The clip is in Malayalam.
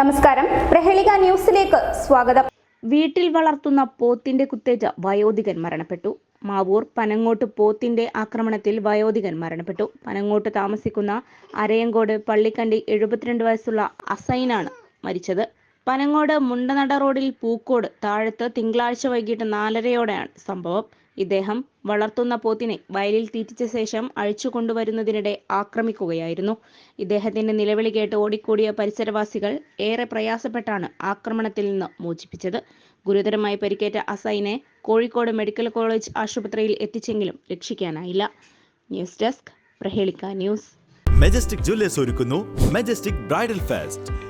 നമസ്കാരം. പ്രഹേളിക ന്യൂസിലേക്ക് സ്വാഗതം. വീട്ടിൽ വളർത്തുന്ന പോത്തിന്റെ കുത്തേറ്റ വയോധികൻ മരണപ്പെട്ടു. മാവൂർ പനങ്ങോട്ട് പോത്തിന്റെ ആക്രമണത്തിൽ വയോധികൻ മരണപ്പെട്ടു. പനങ്ങോട്ട് താമസിക്കുന്ന അരയങ്കോട് പള്ളിക്കണ്ടി എഴുപത്തിരണ്ട് വയസ്സുള്ള അസൈനാണ് മരിച്ചത്. പനങ്ങോട് മുണ്ടനട റോഡിൽ പൂക്കോട് താഴത്ത് തിങ്കളാഴ്ച വൈകിട്ട് നാലരയോടെയാണ് സംഭവം. ഇദ്ദേഹം വളർത്തുന്ന പോത്തിനെ വയലിൽ തീറ്റിച്ച ശേഷം അഴിച്ചു കൊണ്ടുവരുന്നതിനിടെ ആക്രമിക്കുകയായിരുന്നു. ഇദ്ദേഹത്തിന്റെ നിലവിളി കേട്ട് ഓടിക്കൂടിയ പരിസരവാസികൾ ഏറെ പ്രയാസപ്പെട്ടാണ് ആക്രമണത്തിൽ നിന്ന് മോചിപ്പിച്ചത്. ഗുരുതരമായി പരിക്കേറ്റ അസൈനെ കോഴിക്കോട് മെഡിക്കൽ കോളേജ് ആശുപത്രിയിൽ എത്തിച്ചെങ്കിലും രക്ഷിക്കാനായില്ല. ന്യൂസ് ഡെസ്ക് പ്രഹേളിക്ക ന്യൂസ്. മെജസ്റ്റിക് ജ്വല്ലേഴ്സ് ഒരുക്കുന്നു. Majestic bridal fest